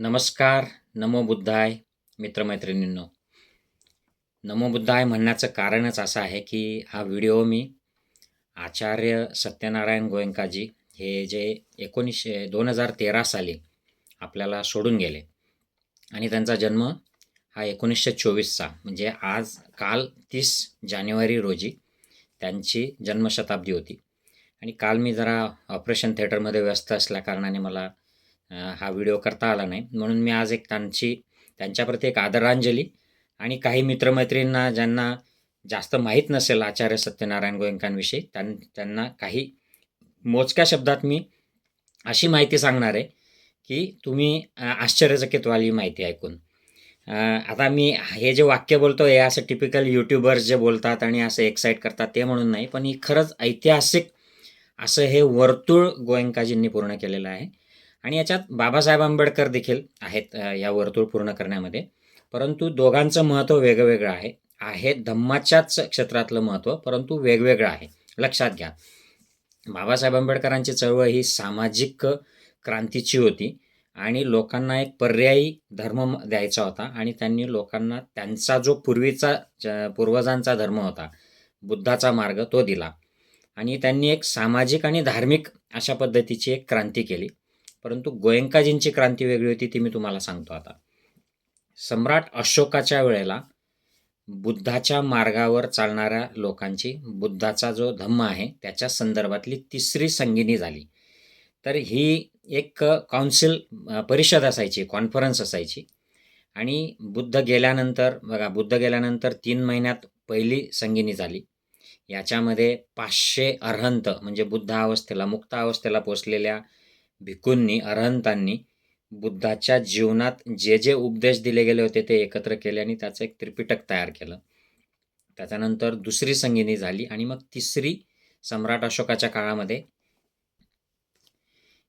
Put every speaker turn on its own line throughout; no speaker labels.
नमस्कार नमो बुद्धाय मित्रमैत्रिणींनो. नमो बुद्धाय म्हणण्याचं कारणच असं आहे की हा व्हिडिओ मी आचार्य सत्यनारायण गोयंकाजी हे जे एकोणीसशे दोन हजार तेरा साली आपल्याला सोडून गेले आणि त्यांचा जन्म हा एकोणीसशे चोवीसचा म्हणजे आज काल तीस जानेवारी रोजी त्यांची जन्मशताब्दी होती. आणि काल मी जरा ऑपरेशन थिएटरमध्ये व्यस्त असल्याकारणाने मला हा व्हिडिओ करता आला नाही. म्हणून मी आज एक त्यांची त्यांच्याप्रती एक आदरांजली आणि काही मित्रमैत्रींना ज्यांना जास्त माहीत नसेल आचार्य सत्यनारायण गोयंकांविषयी त्यां त्यांना काही मोजक्या शब्दात मी अशी माहिती सांगणार आहे की तुम्ही आश्चर्यचकित व्हाल ही माहिती ऐकून. आता मी हे जे वाक्य बोलतो हे असं टिपिकल यूट्यूबर्स जे बोलतात आणि असं एक्साईट करतात ते म्हणून नाही पण ही खरंच ऐतिहासिक असं हे वर्तुळ गोयंकाजींनी पूर्ण केलेलं आहे. आणि याच्यात बाबासाहेब आंबेडकर देखील आहेत या वर्तुळ पूर्ण करण्यामध्ये. परंतु दोघांचं महत्त्व वेगवेगळं आहे. आहे धम्माच्याच क्षेत्रातलं महत्त्व परंतु वेगवेगळं आहे. लक्षात घ्या. बाबासाहेब आंबेडकरांची चळवळ ही सामाजिक क्रांतीची होती आणि लोकांना एक पर्यायी धर्म द्यायचा होता आणि त्यांनी लोकांना त्यांचा जो पूर्वीचा ज- पूर्वजांचा धर्म होता बुद्धाचा मार्ग तो दिला. आणि त्यांनी एक सामाजिक आणि धार्मिक अशा पद्धतीची एक क्रांती केली. परंतु गोयंकाजींची क्रांती वेगळी होती ती मी तुम्हाला सांगतो आता. सम्राट अशोकाच्या वेळेला बुद्धाच्या मार्गावर चालणाऱ्या लोकांची बुद्धाचा जो धम्म आहे त्याच्या संदर्भातली तिसरी संगिनी झाली. तर ही एक काउन्सिल परिषद असायची कॉन्फरन्स असायची. आणि बुद्ध गेल्यानंतर बघा बुद्ध गेल्यानंतर तीन महिन्यात पहिली संगिनी झाली. याच्यामध्ये पाचशे अर्हंत म्हणजे बुद्ध अवस्थेला मुक्त अवस्थेला पोचलेल्या भिकूंनी अरहंतांनी बुद्धाच्या जीवनात जे जे उपदेश दिले गेले होते ते एकत्र केले आणि त्याचं एक त्रिपिटक तयार केलं. त्याच्यानंतर दुसरी संगिनी झाली आणि मग तिसरी सम्राट अशोकाच्या काळामध्ये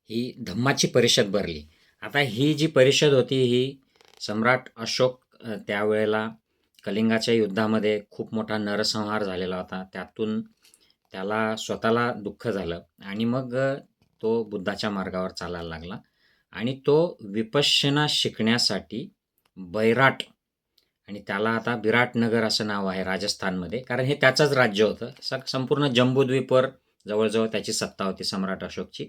ही धम्माची परिषद भरली. आता ही जी परिषद होती ही सम्राट अशोक त्यावेळेला कलिंगाच्या युद्धामध्ये खूप मोठा नरसंहार झालेला होता. त्यातून त्याला स्वतःला दुःख झालं आणि मग तो बुद्धाच्या मार्गावर चालायला लागला. आणि तो विपश्यना शिकण्यासाठी बैराट आणि त्याला आता बिराटनगर असं नाव आहे राजस्थानमध्ये. कारण हे त्याचंच राज्य होतं. स संपूर्ण जम्बूद्वीपवर जवळजवळ त्याची सत्ता होती सम्राट अशोकची.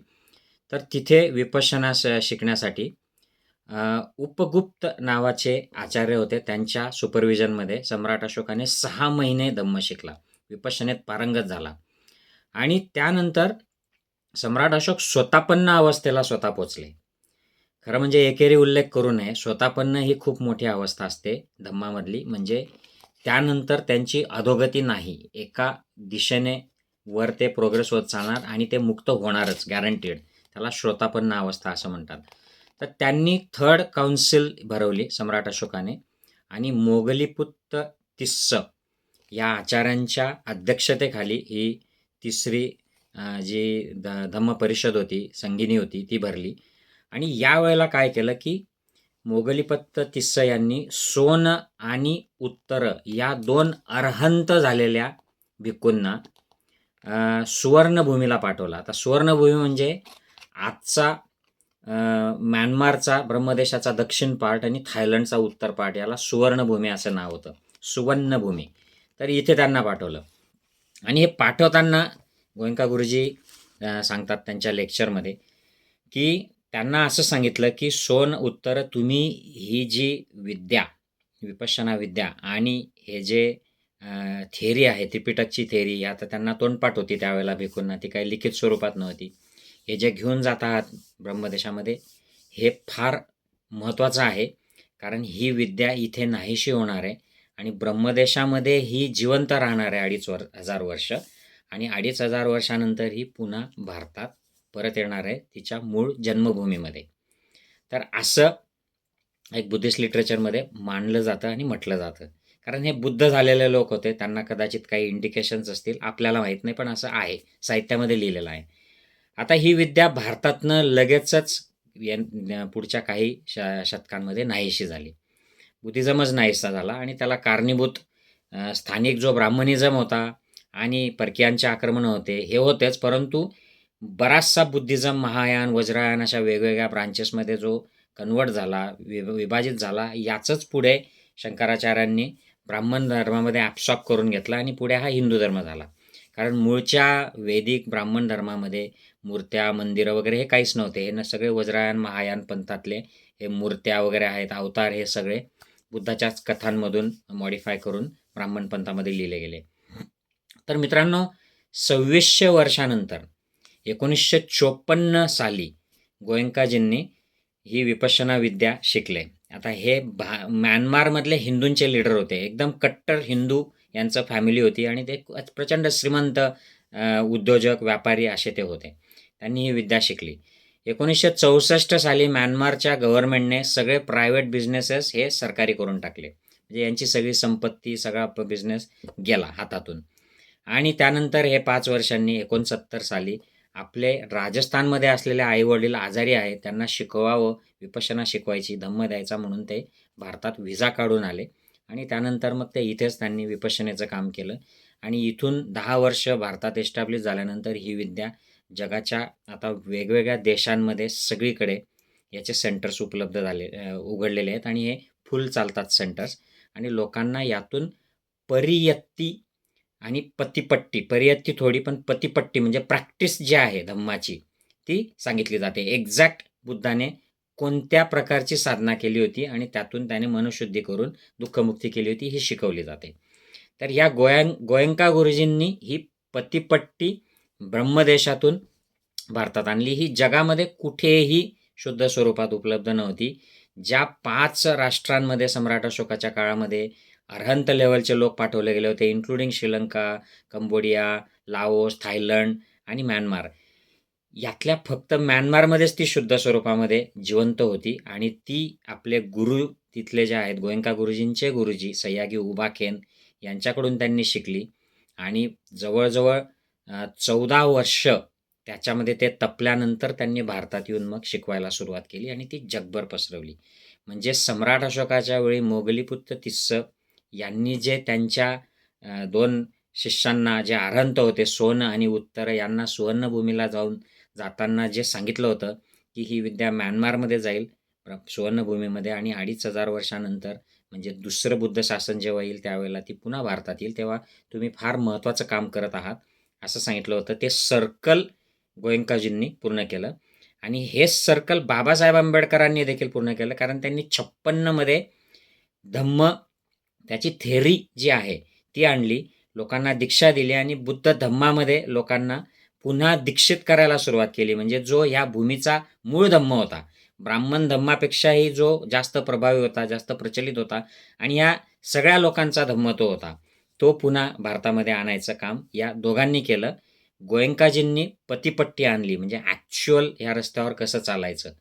तर तिथे विपश्यना श शिकण्यासाठी उपगुप्त नावाचे आचार्य होते. त्यांच्या सुपरविजनमध्ये सम्राट अशोकाने सहा महिने धम्म शिकला. विपश्यनेत पारंगत झाला. आणि त्यानंतर सम्राट अशोक स्वतःपन्न अवस्थेला स्वतः पोचले. खरं म्हणजे एकेरी उल्लेख करू नये स्वतःपन्न ही खूप मोठी अवस्था असते धम्मामधली. म्हणजे त्यानंतर त्यांची अधोगती नाही. एका दिशेने वर ते प्रोग्रेस होत चालणार आणि ते मुक्त होणारच गॅरंटीड त्याला श्रोतापन्न अवस्था असं म्हणतात. तर त्यांनी थर्ड काउन्सिल भरवली सम्राट अशोकाने. आणि मोगलीपुत्त तिस्स या आचार्यांच्या अध्यक्षतेखाली ही तिसरी जी ध धम्म परिषद होती संगिनी होती ती भरली. आणि यावेळेला काय केलं की मोगलीपत्त तिस्स यांनी सोन आणि उत्तर या दोन अर्हंत झालेल्या भिक्कूंना सुवर्णभूमीला पाठवला. आता सुवर्णभूमी म्हणजे आजचा म्यानमारचा ब्रह्मदेशाचा दक्षिण पार्ट आणि थायलंडचा उत्तर पार्ट याला सुवर्णभूमी असं नाव होतं. सुवर्णभूमी. तर इथे त्यांना पाठवलं. आणि हे पाठवताना गोयंका गुरुजी सांगतात त्यांच्या लेक्चरमध्ये की त्यांना असं सांगितलं की सोन उत्तर तुम्ही ही जी विद्या विपश्यना विद्या आणि हे जे थेरी आहे त्रिपिटकची थेरी आता त्यांना तोंडपाठ होती त्यावेळेला भिकूंना ती काही लिखित स्वरूपात नव्हती. हे जे घेऊन जात आहात ब्रह्मदेशामध्ये हे फार महत्त्वाचं आहे कारण ही विद्या इथे नाहीशी होणार आहे आणि ब्रह्मदेशामध्ये ही जिवंत राहणार आहे अडीच वर हजार वर्ष. आणि अडीच हजार वर्षानंतर ही पुन्हा भारतात परत येणार आहे तिच्या मूळ जन्मभूमीमध्ये. तर असं एक बुद्धिस्ट लिटरेचरमध्ये मानलं जातं आणि म्हटलं जातं. कारण हे बुद्ध झालेले लोक होते त्यांना कदाचित काही इंडिकेशन्स असतील आपल्याला माहीत नाही पण असं आहे साहित्यामध्ये लिहिलेलं आहे. आता ही विद्या भारतातनं लगेचच या- पुढच्या काही श शतकांमध्ये नाहीशी झाली. बुद्धिझमच नाहीसा झाला आणि त्याला कारणीभूत स्थानिक जो ब्राह्मणिझम होता आणि परकीयांचे आक्रमण होते हे होतेच. परंतु बराचसा बुद्धिझम महायान वज्रायन अशा वेगवेगळ्या ब्रांचेसमध्ये जो कन्वर्ट झाला वि विभाजित झाला याचंच पुढे शंकराचार्यांनी ब्राह्मण धर्मामध्ये ॲब्सॉर्ब करून घेतला आणि पुढे हा हिंदू धर्म झाला. कारण मूळच्या वैदिक ब्राह्मण धर्मामध्ये मूर्त्या मंदिरं वगैरे हे काहीच नव्हते. हे न सगळे वज्रायन महायान पंथातले हे मूर्त्या वगैरे आहेत अवतार हे सगळे बुद्धाच्याच कथांमधून मॉडिफाय करून ब्राह्मण पंथामध्ये लिहिले गेले. तर मित्रांनो सव्वीसशे वर्षानंतर एकोणीसशे चोपन्न साली गोयंकाजींनी ही विपश्यना विद्या शिकले. आता हे भा म्यानमारमधले हिंदूंचे लीडर होते. एकदम कट्टर हिंदू यांचं फॅमिली होती आणि ते प्रचंड श्रीमंत उद्योजक व्यापारी असे ते होते. त्यांनी ही विद्या शिकली. एकोणीसशे चौसष्ट साली म्यानमारच्या गव्हर्नमेंटने सगळे प्रायव्हेट बिझनेसेस हे सरकारी करून टाकले. म्हणजे यांची सगळी संपत्ती सगळा बिझनेस गेला हातातून. आणि त्यानंतर हे पाच वर्षांनी एकोणसत्तर साली आपले राजस्थानमध्ये असलेले आईवडील आजारी आहेत त्यांना शिकवावं विपशना शिकवायची धम्म द्यायचा म्हणून ते भारतात व्हिजा काढून आले. आणि त्यानंतर मग ते इथेच त्यांनी विपशनेचं काम केलं. आणि इथून दहा वर्ष भारतात एस्टॅब्लिश झाल्यानंतर ही विद्या जगाच्या आता वेगवेगळ्या देशांमध्ये सगळीकडे याचे सेंटर्स उपलब्ध झाले उघडलेले आहेत. आणि हे फुल चालतात सेंटर्स आणि लोकांना यातून परियत्ती आणि पतिपट्टी पर्यत्ती थोडी पण पतिपट्टी म्हणजे प्रॅक्टिस जी आहे धम्माची ती सांगितली जाते. एक्झॅक्ट बुद्धाने कोणत्या प्रकारची साधना केली होती आणि त्यातून त्याने मनशुद्धी करून दुःखमुक्ती केली होती ही शिकवली जाते. तर या गोयं गोयंका गुरुजींनी ही पतिपट्टी ब्रह्मदेशातून भारतात आणली. ही जगामध्ये कुठेही शुद्ध स्वरूपात उपलब्ध नव्हती. ज्या पाच राष्ट्रांमध्ये सम्राट अशोकाच्या काळामध्ये अर्हंत लेवलचे लोक पाठवले गेले होते including Sri Lanka Cambodia Laos Thailand आणि म्यानमार. यातल्या फक्त म्यानमारमध्येच ती शुद्ध स्वरूपामध्ये जिवंत होती आणि ती आपले गुरु तिथले जे आहेत गोयंका गुरुजींचे गुरुजी सह्यागी उबाखेन यांच्याकडून त्यांनी शिकली आणि जवळजवळ चौदा वर्ष त्याच्यामध्ये ते तपल्यानंतर त्यांनी भारतात येऊन मग शिकवायला सुरुवात केली आणि ती जगभर पसरवली. म्हणजे सम्राट अशोकाच्या वेळी मोगलीपुत्र तिस्स यांनी जे त्यांच्या दोन शिष्यांना जे आरंत होते सोन आणि उत्तर यांना सुवर्णभूमीला जाऊन जाताना जे सांगितलं होतं की ही विद्या म्यानमारमध्ये जाईल सुवर्णभूमीमध्ये आणि अडीच हजार वर्षानंतर म्हणजे दुसरं बुद्ध शासन जेव्हा येईल त्यावेळेला ती पुन्हा भारतात येईल तेव्हा तुम्ही फार महत्त्वाचं काम करत आहात असं सांगितलं होतं. ते सर्कल गोयंकाजींनी पूर्ण केलं आणि हे सर्कल बाबासाहेब आंबेडकरांनी देखील पूर्ण केलं कारण त्यांनी छप्पन्नमध्ये धम्म त्याची थेरी जी आहे ती आणली. लोकांना दीक्षा दिली आणि बुद्ध धम्मामध्ये लोकांना पुन्हा दीक्षित करायला सुरुवात केली. म्हणजे जो ह्या भूमीचा मूळ धम्म होता. ब्राह्मण धम्मापेक्षाही जो जास्त प्रभावी होता जास्त प्रचलित होता आणि या सगळ्या लोकांचा धम्म तो होता तो पुन्हा भारतामध्ये आणायचं काम या दोघांनी केलं. गोयंकाजींनी पतिपट्टी आणली. म्हणजे ॲक्च्युअल ह्या रस्त्यावर कसं चालायचं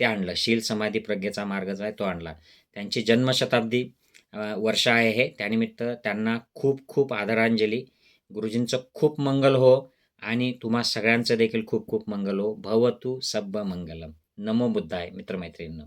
ते आणलं. शील समाधी प्रज्ञेचा मार्ग जो आहे तो आणला. त्यांची जन्मशताब्दी वर्ष आहे हे. त्यानिमित्त त्यांना खूप खूप आदरांजली. गुरुजींचं खूप मंगल हो आणि तुम्हा सगळ्यांचं देखील खूप खूप मंगल हो. भवतु सब्ब मंगलम नमो बुद्धाय मित्रमैत्रिणींनो.